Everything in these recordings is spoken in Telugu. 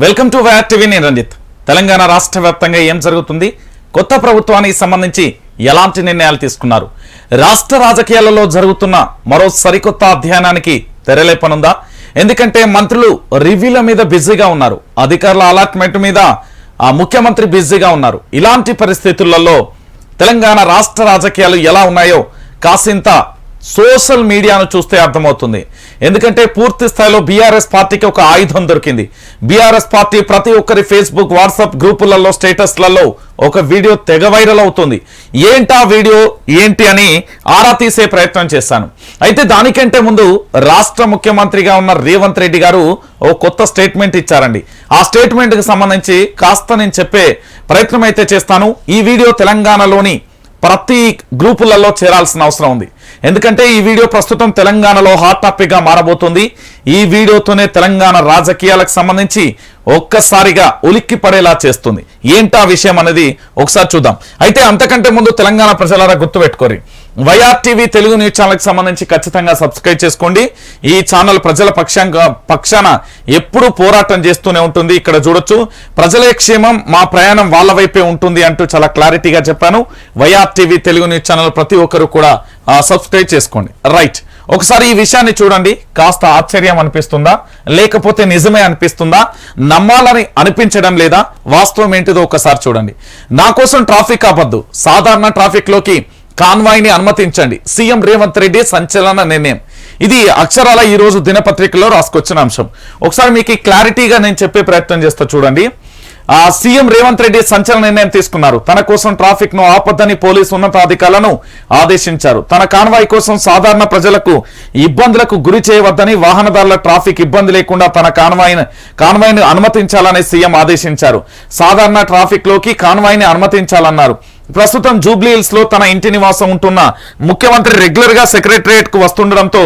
వెల్కమ్ టు వ్యాక్ టీవీ నేను రంజిత్. తెలంగాణ రాష్ట్ర వ్యాప్తంగా ఏం జరుగుతుంది? కొత్త ప్రభుత్వానికి సంబంధించి ఎలాంటి నిర్ణయాలు తీసుకున్నారు? రాష్ట్ర రాజకీయాలలో జరుగుతున్న మరో సరికొత్త అధ్యయనానికి తెరలేపనుందా? ఎందుకంటే మంత్రులు రివ్యూల మీద బిజీగా ఉన్నారు. అధికారుల అలాట్మెంట్ మీద ఆ ముఖ్యమంత్రి బిజీగా ఉన్నారు. ఇలాంటి పరిస్థితులలో తెలంగాణ రాష్ట్ర రాజకీయాలు ఎలా ఉన్నాయో కాసింత సోషల్ మీడియాను చూస్తే అర్థమవుతుంది. ఎందుకంటే పూర్తి స్థాయిలో బీఆర్ఎస్ పార్టీకి ఒక ఆయుధం దొరికింది. బీఆర్ఎస్ పార్టీ ప్రతి ఒక్కరి ఫేస్బుక్ వాట్సాప్ గ్రూపులలో స్టేటస్లలో ఒక వీడియో తెగ వైరల్ అవుతుంది. ఏంటా వీడియో? ఏంటి అని ఆరా తీసే ప్రయత్నం చేశాను అయితే దానికంటే ముందు రాష్ట్ర ముఖ్యమంత్రిగా ఉన్న రేవంత్ రెడ్డి గారు ఓ కొత్త స్టేట్మెంట్ ఇచ్చారండి. ఆ స్టేట్మెంట్కి సంబంధించి కాస్త నేను చెప్పే ప్రయత్నం అయితే చేస్తాను. ఈ వీడియో తెలంగాణలోని ప్రతి గ్రూపులలో చేరాల్సిన అవసరం ఉంది. ఎందుకంటే ఈ వీడియో ప్రస్తుతం తెలంగాణలో హాట్ టాపిక్గా మారబోతుంది. ఈ వీడియోతోనే తెలంగాణ రాజకీయాలకు సంబంధించి ఒక్కసారిగా ఉలిక్కి పడేలా చేస్తుంది. ఏంటా విషయం అనేది ఒకసారి చూద్దాం. అయితే అంతకంటే ముందు తెలంగాణ ప్రజలారా గుర్తుపెట్టుకోరి. వైఆర్ టీవీ తెలుగు న్యూస్ ఛానల్కి సంబంధించి ఖచ్చితంగా సబ్స్క్రైబ్ చేసుకోండి. ఈ ఛానల్ ప్రజల పక్షంగా పక్షాన ఎప్పుడూ పోరాటం చేస్తూనే ఉంటుంది. ఇక్కడ చూడొచ్చు ప్రజలే క్షేమం మా ప్రయాణం వాళ్ళ వైపే ఉంటుంది అంటూ చాలా క్లారిటీగా చెప్పాను. YR TV Telugu news channel ప్రతి ఒక్కరు కూడా సబ్స్క్రైబ్ చేసుకోండి. రైట్. ఒకసారి ఈ విషయాన్ని చూడండి. కాస్త ఆశ్చర్యం అనిపిస్తుందా? లేకపోతే నిజమే అనిపిస్తుందా? నమ్మాలని అనిపించడం లేదా? వాస్తవం ఏంటిదో ఒకసారి చూడండి. నా కోసం ట్రాఫిక్ ఆపద్దు. సాధారణ ట్రాఫిక్లోకి కాన్వాయ్ని అనుమతించండి. సీఎం రేవంత్ రెడ్డి సంచలన నిర్ణయం. ఇది అక్షరాల ఈరోజు దినపత్రికలో రాసుకొచ్చిన అంశం. ఒకసారి మీకు క్లారిటీగా నేను చెప్పే ప్రయత్నం చేస్తా చూడండి. ఆ సీఎం రేవంత్ రెడ్డి సంచలన నిర్ణయం తీసుకున్నారు. తన కోసం ట్రాఫిక్ను ఆపద్దని పోలీసు ఉన్నతాధికారులను ఆదేశించారు. తన కాన్వాయ్ కోసం సాధారణ ప్రజలకు ఇబ్బందులకు గురి చేయవద్దని వాహనదారుల ట్రాఫిక్ ఇబ్బంది లేకుండా తన కాన్వాయ్ కాన్వాయ్ను అనుమతించాలని సీఎం ఆదేశించారు. సాధారణ ట్రాఫిక్లోకి కాన్వాయ్ని అనుమతించాలన్నారు. ప్రస్తుతం జూబ్లీ హిల్స్లో తన ఇంటి నివాసం ఉంటున్న ముఖ్యమంత్రి రెగ్యులర్గా సెక్రటరియట్కు వస్తుండడంతో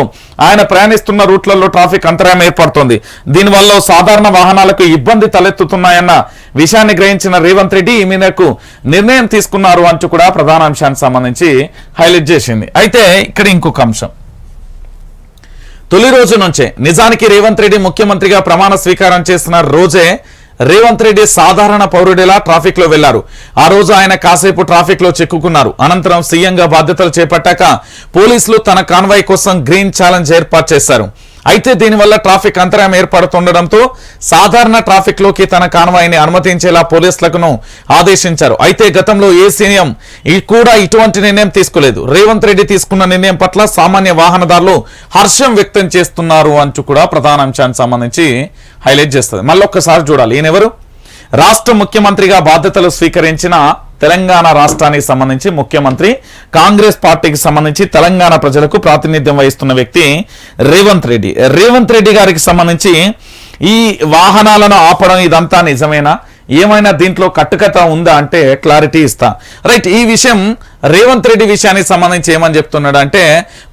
ఆయన ప్రయాణిస్తున్న రూట్లలో ట్రాఫిక్ అంతరాయం ఏర్పడుతోంది. దీనివల్ల సాధారణ వాహనాలకు ఇబ్బంది తలెత్తుతున్నాయన్న విషయాన్ని గ్రహించిన రేవంత్ రెడ్డి ఈ మేరకు నిర్ణయం తీసుకున్నారు అంటూ కూడా ప్రధాన అంశానికి సంబంధించి హైలైట్ చేసింది. అయితే ఇక్కడ ఇంకొక అంశం. తొలి రోజు నుంచే నిజానికి రేవంత్ రెడ్డి ముఖ్యమంత్రిగా ప్రమాణ స్వీకారం చేసిన రోజే రేవంత్ రెడ్డి సాధారణ పౌరుడిలా ట్రాఫిక్లో వెళ్ళారు. ఆ రోజు ఆయన కాసేపు ట్రాఫిక్లో చిక్కుకున్నారు. అనంతరం సీఎంగా బాధ్యతలు చేపట్టాక పోలీసులు తన కాన్వాయ్ కోసం గ్రీన్ ఛాలెంజ్ ఏర్పాటు చేశారు. అయితే దీనివల్ల ట్రాఫిక్ అంతరాయం ఏర్పడుతుండడంతో సాధారణ ట్రాఫిక్లోకి తన కాన్వాయిని అనుమతించేలా పోలీసులకు ఆదేశించారు. అయితే గతంలో ఏ సీఎం కూడా ఇటువంటి నిర్ణయం తీసుకోలేదు. రేవంత్ రెడ్డి తీసుకున్న నిర్ణయం పట్ల సామాన్య వాహనదారులు హర్షం వ్యక్తం చేస్తున్నారు అంటూ కూడా ప్రధాన అంశానికి సంబంధించి హైలైట్ చేస్తుంది. మళ్ళీ ఒక్కసారి చూడాలి. ఈయనెవరు? రాష్ట్ర ముఖ్యమంత్రిగా బాధ్యతలు స్వీకరించిన తెలంగాణ రాష్ట్రానికి సంబంధించి ముఖ్యమంత్రి కాంగ్రెస్ పార్టీకి సంబంధించి తెలంగాణ ప్రజలకు ప్రాతినిధ్యం వహిస్తున్న వ్యక్తి రేవంత్ రెడ్డి. రేవంత్ రెడ్డి గారికి సంబంధించి ఈ వాహనాలను ఆపడం ఇదంతా నిజమేనా? ఏమైనా దీంట్లో కట్టుకథ ఉందా అంటే క్లారిటీ ఇస్తా. రైట్ ఈ విషయం రేవంత్ రెడ్డి విషయానికి సంబంధించి ఏమని చెప్తున్నాడు అంటే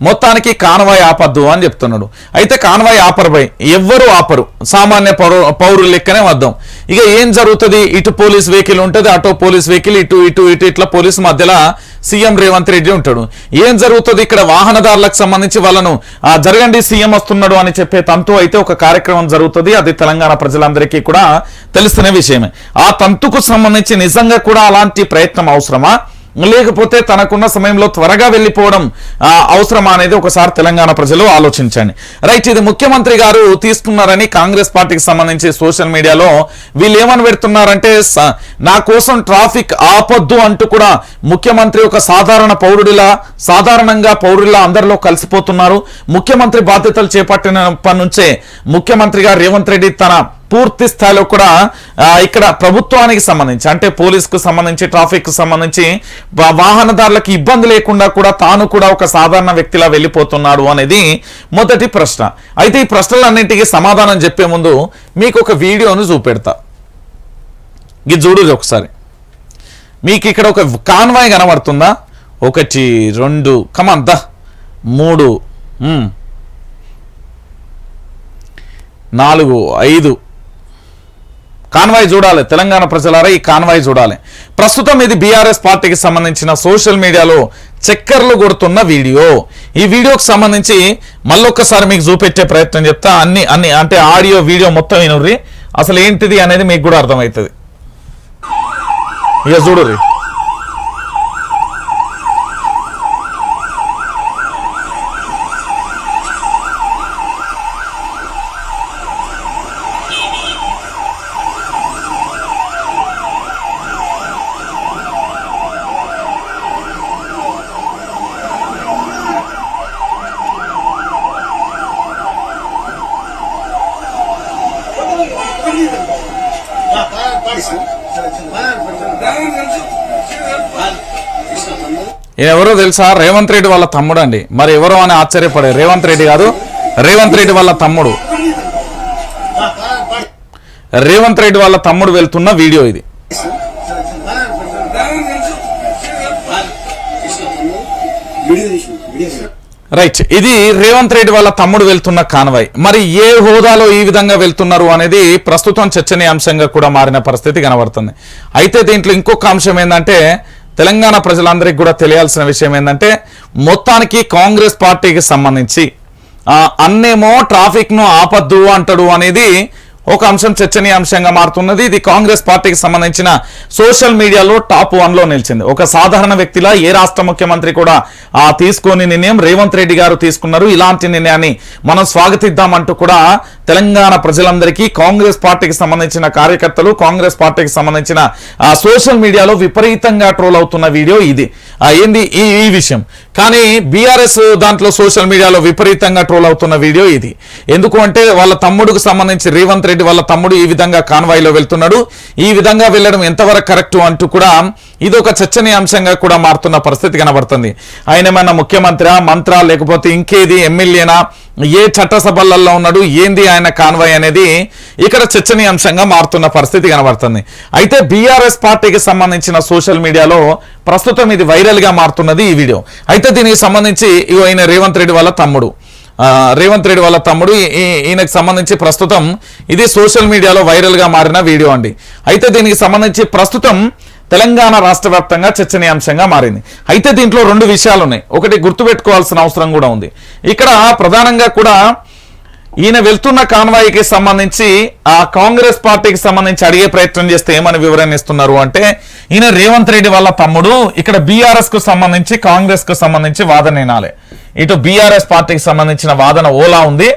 మొత్తానికి కాన్వాయ్ ఆపద్దు అని చెప్తున్నాడు. అయితే కాన్వాయ్ ఆపరు బై ఎవ్వరు ఆపరు. సామాన్య పౌరు పౌరులు లెక్కనే వద్దాం. ఇక ఏం జరుగుతుంది? ఇటు పోలీస్ వెహికల్ ఉంటుంది అటు పోలీస్ వెహికల్ ఇటు ఇటు ఇటు ఇట్లా పోలీస్ మధ్యలో సీఎం రేవంత్ రెడ్డి ఉంటాడు. ఏం జరుగుతుంది? ఇక్కడ వాహనదారులకు సంబంధించి వాళ్ళను ఆ, జరగండి సీఎం వస్తున్నాడు అని చెప్పే తంతు అయితే ఒక కార్యక్రమం జరుగుతుంది. అది తెలంగాణ ప్రజలందరికీ కూడా తెలుస్తున్న విషయమే. ఆ తంతుకు సంబంధించి నిజంగా కూడా అలాంటి ప్రయత్నం అవసరమా? లేకపోతే తనకున్న సమయంలో త్వరగా వెళ్ళిపోవడం అవసరమా అనేది ఒకసారి తెలంగాణ ప్రజలు ఆలోచించండి. రైట్ ఇది ముఖ్యమంత్రి గారు తీసుకున్నారని కాంగ్రెస్ పార్టీకి సంబంధించి సోషల్ మీడియాలో వీళ్ళు ఏమని పెడుతున్నారంటే స- నా కోసం ట్రాఫిక్ ఆపొద్దు అంటూ కూడా ముఖ్యమంత్రి ఒక సాధారణ పౌరుడిలా సాధారణంగా పౌరుడిలా అందరిలో కలిసిపోతున్నారు. ముఖ్యమంత్రి బాధ్యతలు చేపట్టినప్పటి నుంచే ముఖ్యమంత్రిగా రేవంత్ రెడ్డి తన పూర్తి స్థాయిలో కూడా ఇక్కడ ప్రభుత్వానికి సంబంధించి అంటే పోలీసుకు సంబంధించి ట్రాఫిక్ సంబంధించి వాహనదారులకు ఇబ్బంది లేకుండా కూడా తాను కూడా ఒక సాధారణ వ్యక్తిలా వెళ్ళిపోతున్నాడు అనేది మొదటి ప్రశ్న. అయితే ఈ ప్రశ్నలన్నింటికి సమాధానం చెప్పే ముందు మీకు ఒక వీడియోను చూపెడతా. ఇది చూడు ఒకసారి. మీకు ఇక్కడ ఒక కాన్వాయ్ కనబడుతుందా? ఒకటి రెండు కమంత మూడు నాలుగు ఐదు కాన్వాయ్ చూడాలి తెలంగాణ ప్రజలారా ఈ కాన్వాయ్ చూడాలి. ప్రస్తుతం ఇది బీఆర్ఎస్ పార్టీకి సంబంధించిన సోషల్ మీడియాలో చక్కర్లు కొడుతున్న వీడియో. ఈ వీడియోకి సంబంధించి మళ్ళొక్కసారి మీకు చూపెట్టే ప్రయత్నం చెప్తా. అన్ని అన్ని అంటే ఆడియో వీడియో మొత్తం వినుర్రి. అసలు ఏంటిది అనేది మీకు కూడా అర్థమవుతుంది. ఇక చూడు ఎవరో తెలుసా? రేవంత్ రెడ్డి వాళ్ళ తమ్ముడు అండి. మరి ఎవరో అని ఆశ్చర్యపడే రేవంత్ రెడ్డి కాదు రేవంత్ రెడ్డి వాళ్ళ తమ్ముడు. రేవంత్ రెడ్డి వాళ్ళ తమ్ముడు వెళ్తున్న వీడియో ఇది. వీడియో వీడియో రైట్ ఇది రేవంత్ రెడ్డి వాళ్ళ తమ్ముడు వెళ్తున్న కాన్వాయ్. మరి ఏ హోదాలో ఈ విధంగా వెళ్తున్నారు అనేది ప్రస్తుతం చర్చనీయాంశంగా కూడా మారిన పరిస్థితి కనబడుతుంది. అయితే దీంట్లో ఇంకొక అంశం ఏంటంటే తెలంగాణ ప్రజలందరికీ కూడా తెలియాల్సిన విషయం ఏంటంటే మొత్తానికి కాంగ్రెస్ పార్టీకి సంబంధించి అన్నేమో ట్రాఫిక్ను ఆపద్దు అంటాడు అనేది ఒక అంశం చర్చనీయాంశంగా మారుతున్నది. ఇది కాంగ్రెస్ పార్టీకి సంబంధించిన సోషల్ మీడియాలో టాప్ వన్లో నిలిచింది. ఒక సాధారణ వ్యక్తిలా ఏ రాష్ట్ర ముఖ్యమంత్రి కూడా ఆ తీసుకొని నిర్ణయం రేవంత్ రెడ్డి గారు తీసుకున్నారు. ఇలాంటి నిర్ణయాన్ని మనం స్వాగతిద్దామంటూ కూడా తెలంగాణ ప్రజలందరికీ కాంగ్రెస్ పార్టీకి సంబంధించిన కార్యకర్తలు కాంగ్రెస్ పార్టీకి సంబంధించిన సోషల్ మీడియాలో విపరీతంగా ట్రోల్ అవుతున్న వీడియో ఇది. ఏంది? ఈ ఈ విషయం. కానీ బీఆర్ఎస్ దాంట్లో సోషల్ మీడియాలో విపరీతంగా ట్రోల్ అవుతున్న వీడియో ఇది. ఎందుకు అంటే వాళ్ళ తమ్ముడుకు సంబంధించి రేవంత్ రెడ్డి వాళ్ళ తమ్ముడు ఈ విధంగా కాన్వాయ్లో వెళ్తున్నాడు. ఈ విధంగా వెళ్ళడం ఎంతవరకు కరెక్ట్ అంటూ కూడా ఇది ఒక చర్చనీయాంశంగా కూడా మారుతున్న పరిస్థితి కనబడుతుంది. ఆయన ఏమైనా ముఖ్యమంత్రి మంత్ర లేకపోతే ఇంకేది ఎమ్మెల్యేనా? ఏ చట్టసభలలో ఉన్నాడు? ఏంది ఆయన కాన్వాయ్ అనేది ఇక్కడ చర్చనీయాంశంగా మారుతున్న పరిస్థితి కనబడుతుంది. అయితే బీఆర్ఎస్ పార్టీకి సంబంధించిన సోషల్ మీడియాలో ప్రస్తుతం ఇది వైరల్గా మారుతున్నది ఈ వీడియో. అయితే దీనికి సంబంధించి ఈయన రేవంత్ రెడ్డి వాళ్ళ తమ్ముడు. రేవంత్ రెడ్డి వాళ్ళ తమ్ముడు ఈ- ఈయనకు సంబంధించి ప్రస్తుతం ఇది సోషల్ మీడియాలో వైరల్గా మారిన వీడియో అండి. అయితే దీనికి సంబంధించి ప్రస్తుతం తెలంగాణ రాష్ట్ర వ్యాప్తంగా చర్చనీయాంశంగా మారింది. అయితే దీంట్లో రెండు విషయాలు ఉన్నాయి ఒకటి గుర్తుపెట్టుకోవాల్సిన అవసరం కూడా ఉంది. ఇక్కడ ప్రధానంగా కూడా ఈయన వెళ్తున్న కాన్వాయికి సంబంధించి ఆ కాంగ్రెస్ పార్టీకి సంబంధించి అడిగే ప్రయత్నం చేస్తే ఏమని వివరణ ఇస్తున్నారు అంటే ఈయన రేవంత్ రెడ్డి వాళ్ళ తమ్ముడు ఇక్కడ బీఆర్ఎస్కు సంబంధించి కాంగ్రెస్కు సంబంధించి వాదన వినాలి. ఇటు బీఆర్ఎస్ పార్టీకి సంబంధించిన వాదన ఓలా ఉంది.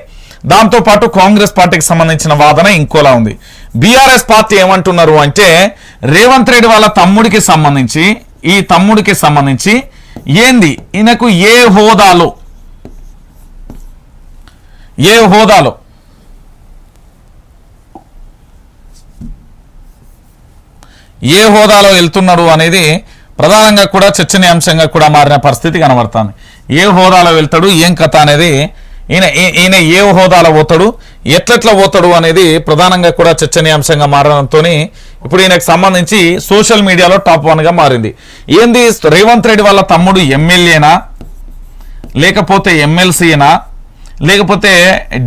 దాంతో పాటు కాంగ్రెస్ పార్టీకి సంబంధించిన వాదన ఇంకోలా ఉంది. బీఆర్ఎస్ పార్టీ ఏమంటున్నారు అంటే రేవంత్ రెడ్డి వాళ్ళ తమ్ముడికి సంబంధించి ఈ తమ్ముడికి సంబంధించి ఏంది? ఈయనకు ఏ హోదాలో? ఏ హోదాలో? ఏ హోదాలో వెళ్తున్నాడు అనేది ప్రధానంగా కూడా చర్చనీయాంశంగా కూడా మారిన పరిస్థితి కనబడుతుంది. ఏ హోదాలో వెళ్తాడు ఏం కథ అనేది ఈయన ఈయన ఏ హోదాలో పోతాడు ఎట్లెట్లా పోతాడు అనేది ప్రధానంగా కూడా చర్చనీయాంశంగా మారడంతో ఇప్పుడు ఈయనకు సంబంధించి సోషల్ మీడియాలో టాప్ వన్గా మారింది. ఏంది రేవంత్ రెడ్డి వాళ్ళ తమ్ముడు ఎమ్మెల్యేనా? లేకపోతే ఎమ్మెల్సీనా లేకపోతే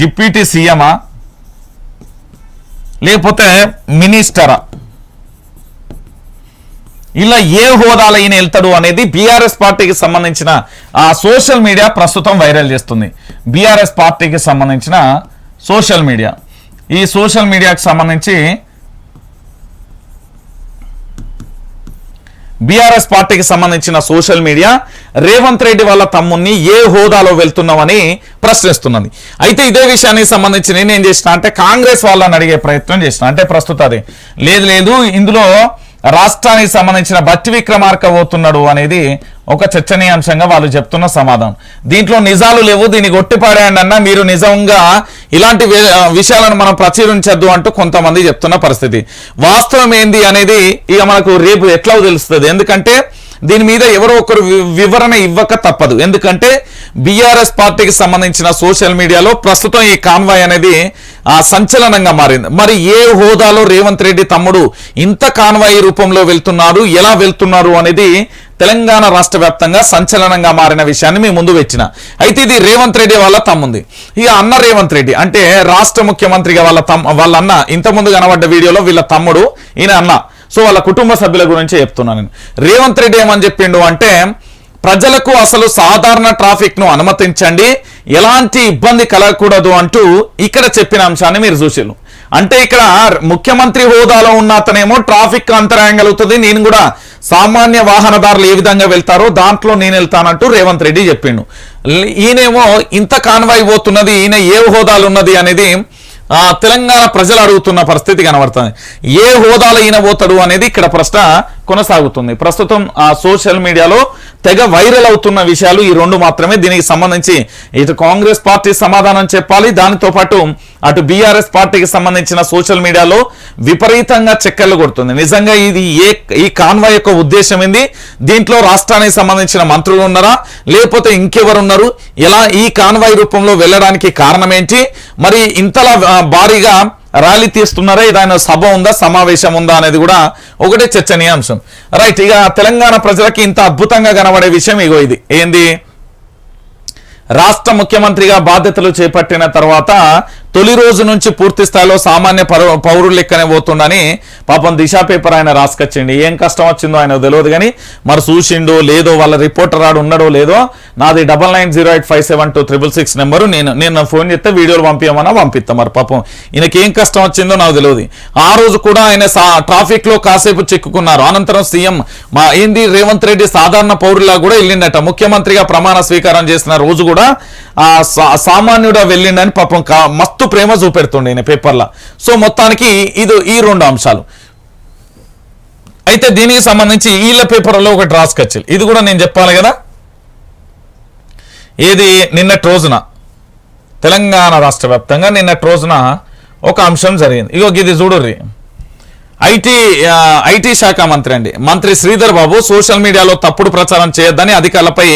డిప్యూటీ సీఎమా? లేకపోతే మినిస్టరా? ఇలా ఏ హోదాలు ఈయన వెళ్తాడు అనేది బీఆర్ఎస్ పార్టీకి సంబంధించిన ఆ సోషల్ మీడియా ప్రస్తుతం వైరల్ చేస్తుంది. బీఆర్ఎస్ పార్టీకి సంబంధించిన సోషల్ మీడియా. ఈ సోషల్ మీడియాకి సంబంధించి బీఆర్ఎస్ పార్టీకి సంబంధించిన సోషల్ మీడియా రేవంత్ రెడ్డి వాళ్ళ తమ్ముణ్ణి ఏ హోదాలో వెళ్తున్నామని ప్రశ్నిస్తున్నది. అయితే ఇదే విషయానికి సంబంధించి నేనేం చేసిన అంటే కాంగ్రెస్ వాళ్ళని అడిగే ప్రయత్నం చేసిన. అంటే ప్రస్తుతం అది. లేదు లేదు ఇందులో రాష్ట్రానికి సంబంధించిన బట్టి విక్రమార్క పోతున్నాడు అనేది ఒక చర్చనీయాంశంగా వాళ్ళు చెప్తున్న సమాధానం. దీంట్లో నిజాలు లేవు దీన్ని కొట్టిపాడేయండి అన్న మీరు నిజంగా ఇలాంటి విషయాలను మనం ప్రచురించద్దు అంటూ కొంతమంది చెప్తున్న పరిస్థితి. వాస్తవం ఏంది అనేది ఇక మనకు రేపు ఎట్లా తెలుస్తుంది? ఎందుకంటే దీని మీద ఎవరో ఒకరు వి- వివరణ ఇవ్వక తప్పదు. ఎందుకంటే బీఆర్ఎస్ పార్టీకి సంబంధించిన సోషల్ మీడియాలో ప్రస్తుతం ఈ కాన్వాయ్ అనేది ఆ సంచలనంగా మారింది. మరి ఏ హోదాలో రేవంత్ రెడ్డి తమ్ముడు ఇంత కాన్వాయ్ రూపంలో వెళ్తున్నారు ఎలా వెళ్తున్నారు అనేది తెలంగాణ రాష్ట్ర వ్యాప్తంగా సంచలనంగా మారిన విషయాన్ని మీ ముందు వచ్చిన. అయితే ఇది రేవంత్ రెడ్డి వాళ్ళ తమ్ముంది. ఇక అన్న రేవంత్ రెడ్డి అంటే రాష్ట్ర ముఖ్యమంత్రిగా వాళ్ళ తమ్ వాళ్ళ అన్న ఇంత ముందు కనబడ్డ వీడియోలో వీళ్ళ తమ్ముడు ఈయన అన్న. సో వాళ్ళ కుటుంబ సభ్యుల గురించి చెప్తున్నాను నేను. రేవంత్ రెడ్డి ఏమని చెప్పిండు అంటే ప్రజలకు అసలు సాధారణ ట్రాఫిక్ను అనుమతించండి ఎలాంటి ఇబ్బంది కలగకూడదు అంటూ ఇక్కడ చెప్పిన అంశాన్ని మీరు చూసారు అంటే ఇక్కడ ముఖ్యమంత్రి హోదాలో ఉన్న అతనేమో ట్రాఫిక్ అంతరాయం కలుగుతుంది నేను కూడా సామాన్య వాహనదారులు ఏ విధంగా వెళ్తారో దాంట్లో నేను వెళ్తానంటూ రేవంత్ రెడ్డి చెప్పిండు. ఈయనేమో ఇంత కాన్వాయ్ పోతున్నది ఈయన ఏ హోదాలు ఉన్నది అనేది తెలంగాణ ప్రజలు అడుగుతున్న పరిస్థితి కనబడుతుంది. ఏ హోదాలో ఈయన పోతాడు అనేది ఇక్కడ ప్రశ్న కొనసాగుతుంది. ప్రస్తుతం ఆ సోషల్ మీడియాలో తెగ వైరల్ అవుతున్న విషయాలు ఈ రెండు మాత్రమే. దీనికి సంబంధించి ఇటు కాంగ్రెస్ పార్టీ సమాధానం చెప్పాలి. దానితో పాటు అటు బీఆర్ఎస్ పార్టీకి సంబంధించిన సోషల్ మీడియాలో విపరీతంగా చెక్కర్లు కొడుతుంది. నిజంగా ఇది ఏ ఈ కాన్వాయ్ యొక్క ఉద్దేశం ఏంది? దీంట్లో రాష్ట్రానికి సంబంధించిన మంత్రులు ఉన్నారా? లేకపోతే ఇంకెవరున్నారు? ఎలా ఈ కాన్వాయ్ రూపంలో వెళ్ళడానికి కారణం ఏంటి? మరి ఇంతలా భారీగా ర్యాలీ తీస్తున్నారా? ఏదైనా సభ ఉందా? సమావేశం ఉందా? అనేది కూడా ఒకటే చర్చనీయాంశం రైట్ ఇక తెలంగాణ ప్రజలకి ఇంత అద్భుతంగా కనబడే విషయం ఇగో ఇది. ఏంది? రాష్ట్ర ముఖ్యమంత్రిగా బాధ్యతలు చేపట్టిన తర్వాత తొలి రోజు నుంచి పూర్తి స్థాయిలో సామాన్య పౌరులు లెక్కనే పోతుండని పాపం దిశా పేపర్ ఆయన రాసుకొచ్చిండి. ఏం కష్టం వచ్చిందో ఆయన తెలియదు కానీ మరి చూసిండో లేదో వాళ్ళ రిపోర్టర్ ఆడు ఉన్నాడో లేదో నాది double nine zero eight five seven two triple six number. నేను నేను ఫోన్ చేస్తే వీడియోలు పంపించమన్నా పంపిస్తాం మరి పాపం. ఈయనకేం కష్టం వచ్చిందో నాకు తెలియదు. ఆ రోజు కూడా ఆయన ట్రాఫిక్లో కాసేపు చిక్కుకున్నారు. అనంతరం సీఎం మా ఏంది రేవంత్ రెడ్డి సాధారణ పౌరులా కూడా వెళ్ళిండట. ముఖ్యమంత్రిగా ప్రమాణ స్వీకారం చేసిన రోజు కూడా ఆ సా- సామాన్యుడా వెళ్ళిండని పాపం కా- మత్తు ప్రేమ చూపెడుతుండే ఈయన పేపర్లో. సో మొత్తానికి ఇది ఈ రెండు అంశాలు. అయితే దీనికి సంబంధించి వీళ్ళ పేపర్లో ఒకటి రాసుకొచ్చి ఇది కూడా నేను చెప్పాలి కదా? ఏది? నిన్నటి రోజున. తెలంగాణ రాష్ట్ర వ్యాప్తంగా నిన్నటి రోజున ఒక అంశం జరిగింది. ఇగో ఇది చూడుర్రీ. ఐటీ ఐటీ శాఖ మంత్రి అండి. మంత్రి శ్రీధర్ బాబు సోషల్ మీడియాలో తప్పుడు ప్రచారం చేయొద్దని అధికారులపై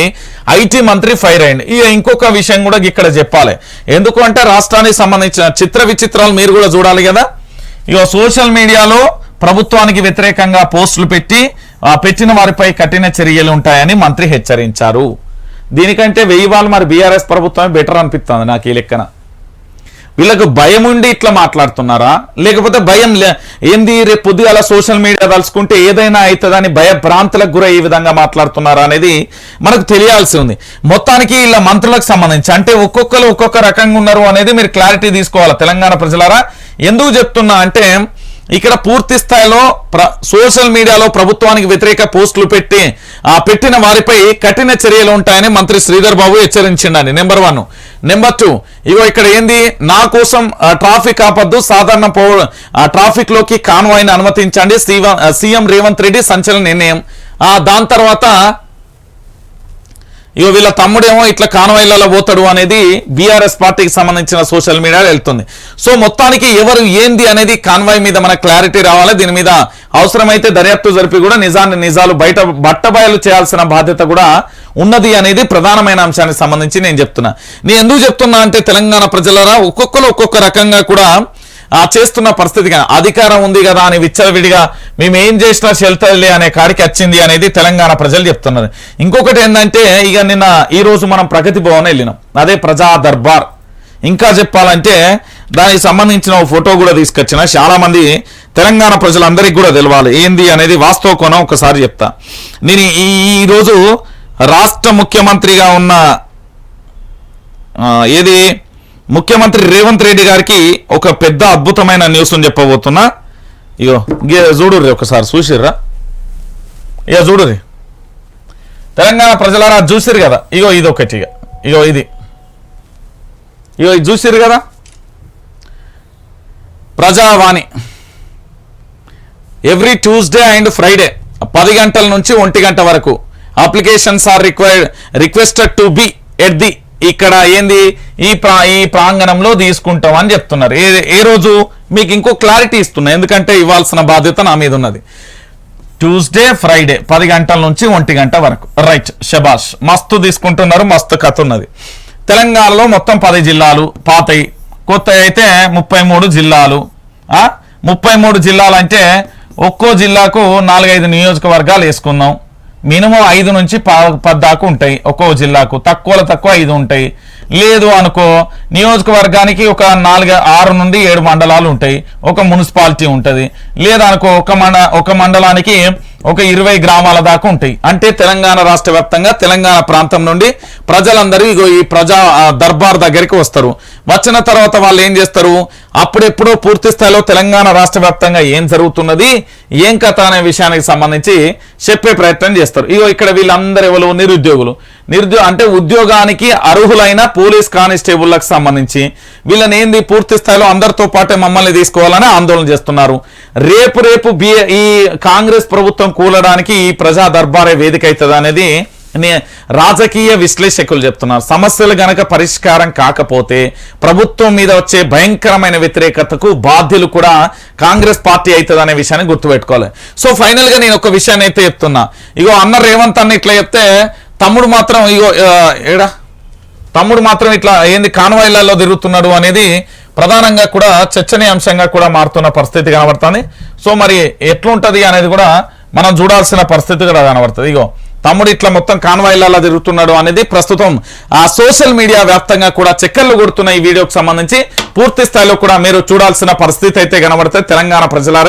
ఐటీ మంత్రి ఫైర్ అయ్యింది ఇక ఇంకొక విషయం కూడా ఇక్కడ చెప్పాలి. ఎందుకు అంటే రాష్ట్రానికి సంబంధించిన చిత్ర విచిత్రాలు మీరు కూడా చూడాలి కదా. ఇక సోషల్ మీడియాలో ప్రభుత్వానికి వ్యతిరేకంగా పోస్టులు పెట్టి పెట్టిన వారిపై కఠిన చర్యలు ఉంటాయని మంత్రి హెచ్చరించారు. దీనికంటే వెయ్యి వాళ్ళు మరి బీఆర్ఎస్ ప్రభుత్వమే బెటర్ అనిపిస్తుంది నాకు ఈ లెక్కన. వీళ్ళకు భయం ఉండి ఇట్లా మాట్లాడుతున్నారా? లేకపోతే భయం లే ఏంది రేపు పొద్దుగాల సోషల్ మీడియా తలుచుకుంటే ఏదైనా అవుతుందని భయ ప్రాంతాలకు గురై ఈ విధంగా మాట్లాడుతున్నారా అనేది మనకు తెలియాల్సి ఉంది. మొత్తానికి ఇలా మంత్రులకు సంబంధించి అంటే ఒక్కొక్కరు ఒక్కొక్క రకంగా ఉన్నారు అనేది మీరు క్లారిటీ తీసుకోవాలి తెలంగాణ ప్రజలారా? ఎందుకు చెప్తున్నా అంటే ఇక్కడ పూర్తి స్థాయిలో ప్ర సోషల్ మీడియాలో ప్రభుత్వానికి వ్యతిరేక పోస్టులు పెట్టి ఆ పెట్టిన వారిపై కఠిన చర్యలు ఉంటాయని మంత్రి శ్రీధర్ బాబు హెచ్చరించిండండి. నెంబర్ వన్ నెంబర్ టూ ఇగో ఇక్కడ ఏంది? నా కోసం ట్రాఫిక్ ఆపద్దు. సాధారణ పౌ ట్రాఫిక్లోకి కాన్వాయ్ని అనుమతించండి. సీఎం రేవంత్ రెడ్డి సంచలన నిర్ణయం. దాని తర్వాత ఇగో వీళ్ళ తమ్ముడేమో ఇట్లా కాన్వాయిలలో పోతాడు అనేది బీఆర్ఎస్ పార్టీకి సంబంధించిన సోషల్ మీడియాలో వెళ్తుంది. సో మొత్తానికి ఎవరు ఏంది అనేది కాన్వాయ్ మీద మన క్లారిటీ రావాలి. దీని మీద అవసరమైతే దర్యాప్తు జరిపి కూడా నిజాన్ని నిజాలు బయట బట్టబయలు చేయాల్సిన బాధ్యత కూడా ఉన్నది అనేది ప్రధానమైన అంశానికి సంబంధించి నేను చెప్తున్నా. నేను ఎందుకు చెప్తున్నా అంటే తెలంగాణ ప్రజలరా ఒక్కొక్కరు ఒక్కొక్క రకంగా కూడా చేస్తున్న పరిస్థితి కానీ అధికారం ఉంది కదా అని విచ్చలవిడిగా మేము ఏం చేసినా చెల్తలే అనే కాడికి వచ్చింది అనేది తెలంగాణ ప్రజలు చెప్తున్నారు ఇంకొకటి ఏంటంటే ఇక నిన్న ఈ రోజు మనం ప్రగతి భవన్ వెళ్ళినాం. అదే ప్రజా దర్బార్. ఇంకా చెప్పాలంటే దానికి సంబంధించిన ఒక ఫోటో కూడా తీసుకొచ్చిన. చాలా మంది తెలంగాణ ప్రజలందరికీ కూడా తెలవాలి. ఏంది అనేది వాస్తవ కోణం ఒకసారి చెప్తా. నేను ఈ రాష్ట్ర ముఖ్యమంత్రిగా ఉన్న ఏది? ముఖ్యమంత్రి రేవంత్ రెడ్డి గారికి ఒక పెద్ద అద్భుతమైన న్యూస్ చెప్పబోతున్నా. ఇగో చూడుర్రి ఒకసారి చూసిర్రా? ఇక చూడుర్రి తెలంగాణ ప్రజలారా అది చూసిర్రు కదా? ఇగో ఇది ఒకటి ఇక ఇగో ఇది. ఇగో ఇది చూసిర్రు కదా? Prajavani. Every Tuesday and Friday పది గంటల నుంచి ఒంటి గంట వరకు applications are required requested to be at the ఇక్కడ ఏంది? ఈ ప్రా ఈ ప్రాంగణంలో తీసుకుంటాం అని చెప్తున్నారు. ఏ ఏ రోజు? మీకు ఇంకో క్లారిటీ ఇస్తున్నా. ఎందుకంటే ఇవ్వాల్సిన బాధ్యత నా మీద ఉన్నది. ట్యూస్డే ఫ్రైడే పది గంటల నుంచి ఒంటి గంట వరకు. రైట్ షబాష్ మస్తు తీసుకుంటున్నారు మస్తు కథ ఉన్నది. తెలంగాణలో మొత్తం పది జిల్లాలు పాతయి. కొత్త అయితే ముప్పై మూడు జిల్లాలు. ముప్పై మూడు జిల్లాలు అంటే ఒక్కో జిల్లాకు నాలుగైదు నియోజకవర్గాలు వేసుకుందాం మినిమం ఐదు నుంచి పద్దాకు ఉంటాయి ఒక్కో జిల్లాకు. తక్కువలో తక్కువ ఐదు ఉంటాయి. లేదు అనుకో నియోజకవర్గానికి ఒక నాలుగు ఆరు నుండి ఏడు మండలాలు ఉంటాయి. ఒక మున్సిపాలిటీ ఉంటుంది. లేదనుకో ఒక మండ ఒక మండలానికి ఒక ఇరవై గ్రామాల దాకా ఉంటాయి. అంటే తెలంగాణ రాష్ట్ర వ్యాప్తంగా తెలంగాణ ప్రాంతం నుండి ప్రజలందరూ ఇగో ఈ ప్రజా దర్బార్ దగ్గరికి వస్తారు. వచ్చిన తర్వాత వాళ్ళు ఏం చేస్తారు? అప్పుడెప్పుడో పూర్తి స్థాయిలో తెలంగాణ రాష్ట్ర వ్యాప్తంగా ఏం జరుగుతున్నది ఏం కథ అనే విషయానికి సంబంధించి చెప్పే ప్రయత్నం చేస్తారు. ఇగో ఇక్కడ వీళ్ళందరూ ఎవరు? నిరుద్యోగులు. నిరుద్యోగ అంటే ఉద్యోగానికి అర్హులైన పోలీస్ కానిస్టేబుల్లకు సంబంధించి వీళ్ళని ఏంది పూర్తి స్థాయిలో అందరితో పాటే మమ్మల్ని తీసుకోవాలని ఆందోళన చేస్తున్నారు. రేపు రేపు ఈ కాంగ్రెస్ ప్రభుత్వం కూలడానికి ఈ ప్రజా దర్బారే వేదిక అవుతుంది అనేది నే- రాజకీయ విశ్లేషకులు చెప్తున్నారు. సమస్యలు గనక పరిష్కారం కాకపోతే ప్రభుత్వం మీద వచ్చే భయంకరమైన వ్యతిరేకతకు బాధ్యులు కూడా కాంగ్రెస్ పార్టీ అవుతుంది అనే విషయాన్ని గుర్తుపెట్టుకోవాలి. సో ఫైనల్గా నేను ఒక విషయాన్ని అయితే చెప్తున్నా. ఇగో అన్న రేవంత్ అన్న ఇట్లా చెప్తే తమ్ముడు మాత్రం ఇగో ఏడా? తమ్ముడు మాత్రం ఇట్లా ఏంది కాన్వాయిలలో తిరుగుతున్నాడు అనేది ప్రధానంగా కూడా చర్చనీయాంశంగా కూడా మారుతున్న పరిస్థితి కనబడుతుంది. సో మరి ఎట్లుంటది అనేది కూడా మనం చూడాల్సిన పరిస్థితి కూడా కనబడుతుంది. ఇగో తమ్ముడు ఇట్లా మొత్తం కాన్వాయిలలో తిరుగుతున్నాడు అనేది ప్రస్తుతం ఆ సోషల్ మీడియా వ్యాప్తంగా కూడా చెక్కర్లు కొడుతున్న ఈ వీడియోకి సంబంధించి పూర్తి స్థాయిలో కూడా మీరు చూడాల్సిన పరిస్థితి అయితే కనబడుతుంది. తెలంగాణ ప్రజల